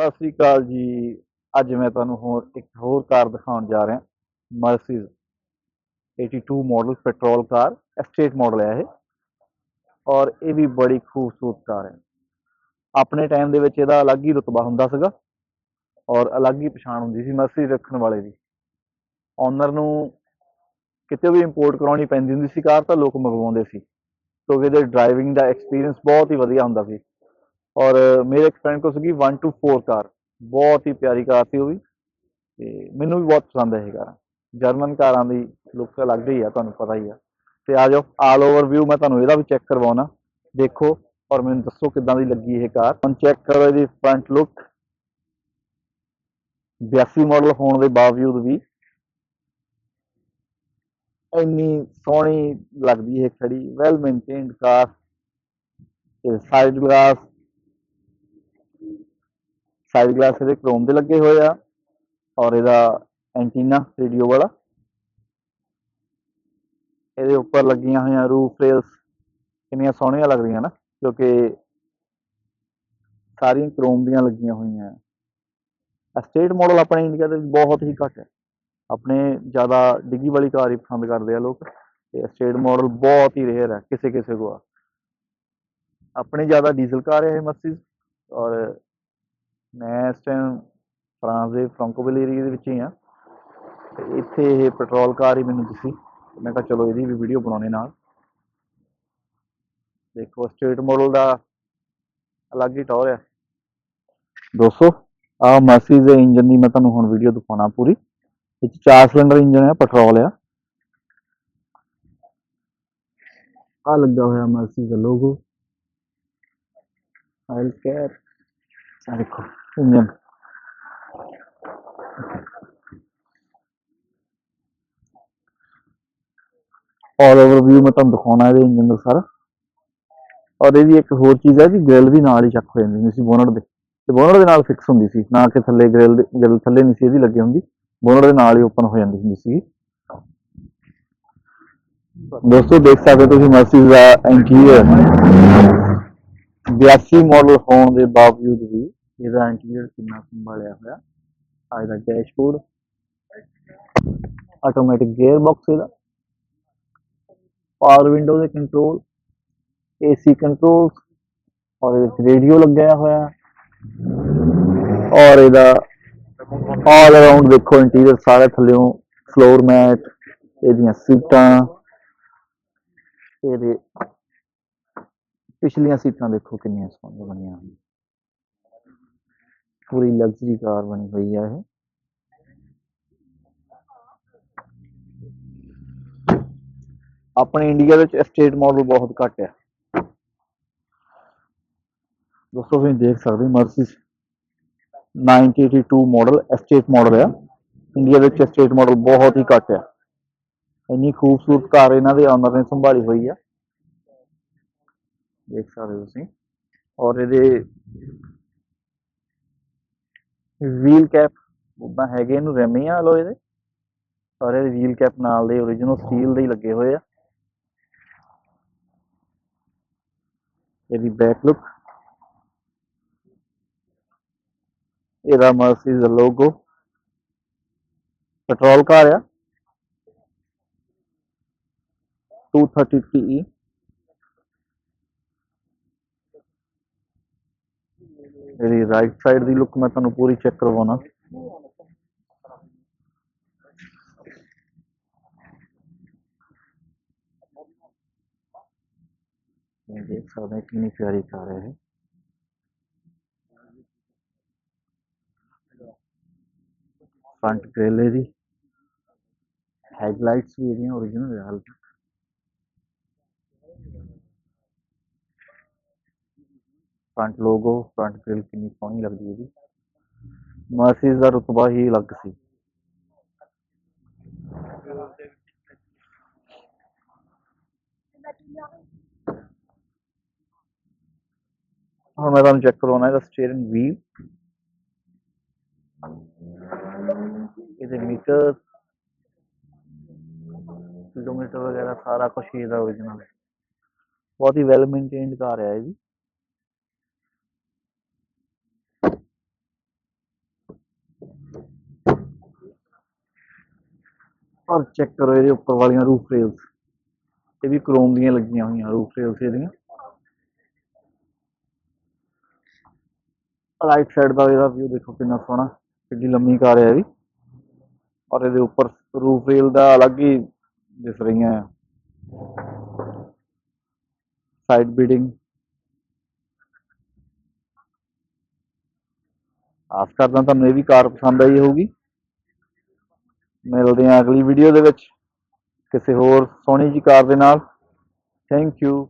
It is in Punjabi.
ਸਤਿ ਸ੍ਰੀ ਅਕਾਲ ਜੀ। ਅੱਜ ਮੈਂ ਤੁਹਾਨੂੰ ਹੋਰ ਇੱਕ ਹੋਰ ਕਾਰ ਦਿਖਾਉਣ ਜਾ ਰਿਹਾ। Mercedes 82 model petrol car estate model ਹੈ ਇਹ। ਔਰ ਇਹ ਵੀ ਬੜੀ ਖੂਬਸੂਰਤ ਕਾਰ ਹੈ। ਆਪਣੇ ਟਾਈਮ ਦੇ ਵਿੱਚ ਇਹਦਾ ਅਲੱਗ ਹੀ ਰੁਤਬਾ ਹੁੰਦਾ ਸੀਗਾ ਔਰ ਅਲੱਗ ਹੀ ਪਛਾਣ ਹੁੰਦੀ ਸੀ ਮਰਸੀਜ਼ ਰੱਖਣ ਵਾਲੇ ਦੀ। ਓਨਰ ਨੂੰ ਕਿਤੇ ਵੀ ਇੰਪੋਰਟ ਕਰਾਉਣੀ ਪੈਂਦੀ ਹੁੰਦੀ ਸੀ ਕਾਰ ਤਾਂ ਲੋਕ ਮੰਗਵਾਉਂਦੇ ਸੀ। ਕਿਉਂਕਿ ਇਹਦੇ ਡਰਾਈਵਿੰਗ ਦਾ ਐਕਸਪੀਰੀਅੰਸ ਬਹੁਤ ਹੀ ਵਧੀਆ ਹੁੰਦਾ ਸੀ। ਔਰ ਮੇਰੇ ਇੱਕ ਫਰੈਂਡ ਕੋਲ ਸੀਗੀ 1 ਟੂ 4 ਕਾਰ ਬਹੁਤ ਹੀ ਪਿਆਰੀ ਕਾਰ ਸੀ ਉਹ ਵੀ। ਤੇ ਮੈਨੂੰ ਵੀ ਬਹੁਤ ਪਸੰਦ ਹੈ ਇਹ ਕਾਰ ਜਰਮਨ ਕਾਰਾਂ ਦੀ ਲੁੱਕ ਅਲੱਗ ਹੀ ਆ, ਤੁਹਾਨੂੰ ਪਤਾ ਹੀ ਆ। ਤੇ ਆ ਜਾਓ ਆਲ ਓਵਰ ਵਿਊ ਮੈਂ ਤੁਹਾਨੂੰ ਇਹਦਾ ਵੀ ਚੈੱਕ ਕਰਵਾਉਣਾ। ਦੇਖੋ ਔਰ ਮੈਨੂੰ ਦੱਸੋ ਕਿੱਦਾਂ ਦੀ ਲੱਗੀ ਇਹ ਕਾਰ ਹੁਣ ਚੈੱਕ ਕਰੋ ਇਹਦੀ ਫਰੰਟ ਲੁੱਕ 82 ਮਾਡਲ ਹੋਣ ਦੇ ਬਾਵਜੂਦ ਵੀ ਇੰਨੀ ਸੋਹਣੀ ਲੱਗਦੀ ਹੈ ਖੜੀ ਵੈਲ ਮੇਨਟੇਨਡ ਕਾਰ ਤੇ ਸਾਈਡ ਗਲਾਸ ਸਾਈਡ ਗਲਾਸ ਇਹਦੇ ਕ੍ਰੋਮ ਦੇ ਲੱਗੇ ਹੋਏ ਆ ਔਰ ਇਹਦਾ ਐਂਟੀਨਾ ਰੇਡੀਓ ਵਾਲਾ। ਇਹਦੇ ਉੱਪਰ ਲੱਗੀਆਂ ਹੋਈਆਂ ਰੂਫ ਰੇਲਸ ਕਿੰਨੀਆਂ ਸੋਹਣੀਆਂ ਲੱਗਦੀਆਂ ਨਾ ਕਿਉਂਕਿ ਸਾਰੀਆਂ ਕ੍ਰੋਮ ਦੀਆਂ ਲੱਗੀਆਂ ਹੋਈਆਂ ਸਟੇਟ ਮਾਡਲ ਆਪਣੇ ਇੰਡੀਆ ਦੇ ਵਿੱਚ ਬਹੁਤ ਹੀ ਘੱਟ ਹੈ। ਆਪਣੇ ਜ਼ਿਆਦਾ ਡਿੱਗੀ ਵਾਲੀ ਕਾਰ ਹੀ ਪਸੰਦ ਕਰਦੇ ਆ ਲੋਕ। ਤੇ ਸਟੇਟ ਮਾਡਲ ਬਹੁਤ ਹੀ ਰੇਅਰ ਹੈ, ਕਿਸੇ ਕਿਸੇ ਕੋਲ ਆਪਣੇ ਜ਼ਿਆਦਾ ਡੀਜ਼ਲ ਕਾਰ ਹੈ ਇਹ ਮਰਸੀਜ਼ ਔਰ ਮੈਂ ਇਸ ਟਾਈਮ ਫਰਾਂਸ ਦੇ ਫ੍ਰਾਂਕੋਵਿਲ ਏਰੀਆ ਦੇ ਵਿੱਚ ਹੀ ਆ ਇੱਥੇ ਇਹ ਪੈਟਰੋਲ ਕਾਰ ਹੀ ਮੈਨੂੰ ਦਿਸੀ। ਮੈਂ ਕਿਹਾ ਚਲੋ ਇਹਦੀ ਵੀ ਵੀਡੀਓ ਬਣਾਉਣੇ ਨਾਲ। ਦੇਖੋ ਸਟੇਟ ਮਾਡਲ ਦਾ ਅਲੱਗ ਹੀ ਟੌਰ ਹੈ। ਦੋਸਤੋ ਆ ਮਰਸੀਜ਼ ਦੇ ਇੰਜਨ ਦੀ ਮੈਂ ਤੁਹਾਨੂੰ ਹੁਣ ਵੀਡੀਓ ਦਿਖਾਉਣਾ ਪੂਰੀ। ਇਹ 'ਚ ਚਾਰ ਸਿਲੰਡਰ ਇੰਜਨ ਹੈ ਪੈਟਰੋਲ ਆ ਆ ਲੱਗਾ ਹੋਇਆ ਮਰਸੀਜ਼ ਦਾ ਲੋਗੋ ਆਇਲ ਕੈਪ ਆ ਦੇਖੋ ਇੰਜਨ ਆਲ ਓਵਰ व्यू ਮੈਂ ਤੁਹਾਨੂੰ ਦਿਖਾਉਣਾ ਇਹਦੇ ਇੰਜਨ ਦਾ ਸਾਰਾ। ਔਰ ਇਹਦੀ ਇੱਕ ਹੋਰ ਚੀਜ਼ ਹੈ ਕਿ ਗ੍ਰਿਲ ਵੀ ਨਾਲ ਹੀ ਚੱਕ ਹੋ ਜਾਂਦੀ ਸੀ ਬੋਨਟ ਦੇ। ਤੇ ਬੋਨਟ ਦੇ ਨਾਲ ਫਿਕਸ ਹੁੰਦੀ ਸੀ, ਨਾ ਕਿ ਥੱਲੇ ਗ੍ਰਿਲ ਦੇ ਗ੍ਰਿਲ ਥੱਲੇ ਨਹੀਂ ਸੀ ਇਹਦੀ ਲੱਗੀ ਹੁੰਦੀ। ਬੋਨਟ ਦੇ ਨਾਲ ਹੀ ਓਪਨ ਹੋ ਜਾਂਦੀ ਹੁੰਦੀ ਸੀ ਦੋਸਤੋ, ਦੇਖ ਸਕਦੇ ਹੋ ਤੁਸੀਂ ਮਰਸੀਜ਼ ਦਾ ਇੰਟੀਰੀਅਰ। 82 ਮਾਡਲ ਹੋਣ ਦੇ ਬਾਵਜੂਦ ਵੀ ਇਹਦਾ ਇੰਟੀਰੀਅਰ ਕਿੰਨਾ ਸੰਭਾਲਿਆ ਹੋਇਆ। ਆ ਇਹਦਾ ਡੈਸ਼ਬੋਰਡ ਆਟੋਮੈਟਿਕ ਗੇਅਰ ਬਾਕਸ ਇਹਦਾ ਪਾਵਰ ਵਿੰਡੋ ਦੇ ਕੰਟਰੋਲ ਏਸੀ ਕੰਟਰੋਲ ਔਰ ਇਹਦੇ ਰੇਡੀਓ ਲੱਗਿਆ ਹੋਇਆ। ਔਰ ਇਹਦਾ ਆਲ ਅਰਾਊਂਡ ਦੇਖੋ ਇੰਟੀਰੀਅਰ ਸਾਰੇ ਥੱਲੇੋਂ ਫਲੋਰ ਮੈਟ ਇਹਦੀਆਂ ਸੀਟਾਂ, ਇਹਦੇ ਪਿਛਲੀਆਂ ਸੀਟਾਂ ਦੇਖੋ ਕਿੰਨੀਆਂ ਸੋਹਣੀਆਂ ਬਣੀਆਂ ਹੋਈਆਂ। ਪੂਰੀ ਲਗਜ਼ਰੀ ਕਾਰ ਬਣੀ ਹੋਈ ਹੈ ਇਹ। ਆਪਣੇ ਇੰਡੀਆ ਵਿੱਚ ਸਟੇਟ ਮਾਡਲ ਬਹੁਤ ਘੱਟ ਹੈ ਦੋਸਤੋ, ਤੁਸੀਂ ਦੇਖ ਸਕਦੇ ਹੋ 1982 ਮਾਡਲ ਸਟੇਟ ਮਾਡਲ ਆ। ਇੰਡੀਆ ਵਿੱਚ ਸਟੇਟ ਮਾਡਲ ਬਹੁਤ ਹੀ ਘੱਟ ਆ। ਇੰਨੀ ਖੂਬਸੂਰਤ ਕਾਰ ਇਹਨਾਂ ਦੇ ਆਨਰ ਨੇ ਸੰਭਾਲੀ ਹੋਈ ਆ। ਦੇਖ ਸਕਦੇ ਹੋ ਤੁਸੀਂ। ਔਰ ਇਹਦੇ ਵੀਲ ਕੈਪ ਉਦਾਂ ਹੈਗੇ ਇਹਨੂੰ ਰੈਮੀ ਆ ਲੋ ਇਹਦੇ ਵੀਲ ਕੈਪ ਨਾਲ ਦੇ origignal ਸਟੀਲ ਦੇ ਹੀ ਲੱਗੇ ਹੋਏ ਆ। ਇਹਦੀ ਬੈਕ ਲੁੱਕ ਇਹਦਾ ਮਰਸੀਜ਼ ਦਾ ਲੋਗੋ ਪੈਟਰੋਲ ਕਾਰ ਆ। 230 TE ਇਹਦੀ ਰਾਈਟ ਸਾਈਡ ਦੀ ਲੁੱਕ ਮੈਂ ਤੁਹਾਨੂੰ ਪੂਰੀ ਚੈੱਕ ਕਰਵਾਉਣਾ। ਇਹ ਦੇਖ ਸਕਦੇ ਹੋ ਕਿੰਨੀ ਪਿਆਰੀ ਕਾਰ ਹੈ ਇਹ। ਫਰੰਟ ਗ੍ਰਿਲ ਇਹਦੀ ਹੈਡਲਾਈਟਸ ਵੀ ਇਹਦੀਆਂ origignal ਹੈ ਹਾਲ ਤੱਕ ਫਰੰਟ ਲੋਗੋ ਫਰੰਟ ਗ੍ਰਿਲ ਕਿੰਨੀ ਸੋਹਣੀ ਲੱਗਦੀ ਹੈ ਇਹਦੀ ਮਰਸੀਜ਼ ਦਾ ਰੁਤਬਾ ਹੀ ਅਲੱਗ ਸੀ। ਹੁਣ ਮੈਂ ਤੁਹਾਨੂੰ ਚੈੱਕ ਕਰਵਾਉਣਾ, ਇਹਦਾ ਸਟੀਅਰਿੰਗ ਵੀਲ ਇਹਦੇ ਮੀਟਰ ਕਿਲੋਮੀਟਰ ਵਗੈਰਾ ਸਾਰਾ ਕੁਝ ਇਹਦਾ origignal ਹੈ। ਬਹੁਤ ਹੀ ਵੈਲ ਮੇਨਟੇਨਡ ਕਾਰ ਹੈ ਇਹ ਔਰ ਚੈੱਕ ਕਰੋ ਇਹਦੇ ਉੱਪਰ ਵਾਲੀਆਂ ਰੂਫ ਰੇਲਸ ਇਹ ਵੀ ਕ੍ਰੋਮ ਦੀਆਂ ਲੱਗੀਆਂ ਹੋਈਆਂ ਰੂਫ ਰੇਲਸ ਇਹਦੀਆਂ। ਰਾਈਟ ਸਾਈਡ ਦਾ ਇਹਦਾ ਵਿਊ ਦੇਖੋ ਕਿੰਨਾ ਸੋਹਣਾ, ਕਿੰਨੀ ਲੰਮੀ ਕਾਰ ਹੈ ਇਹਦੀ ਔਰ ਇਹਦੇ ਉੱਪਰ ਰੂਫ ਰੇਲ ਦਾ ਅਲੱਗ ਹੀ ਦਿਸ ਰਹੀਆਂ ਸਾਈਡ ਬੀਡਿੰਗ ਆਸ ਕਰਦਾ ਤੁਹਾਨੂੰ ਇਹ ਵੀ ਕਾਰ ਪਸੰਦ ਆਈ ਹੋਊਗੀ। ਮਿਲਦੇ ਹਾਂ ਅਗਲੀ ਵੀਡੀਓ ਦੇ ਵਿੱਚ ਕਿਸੇ ਹੋਰ ਸੋਹਣੀ ਜੀ ਕਾਰ ਦੇ ਨਾਲ। Thank you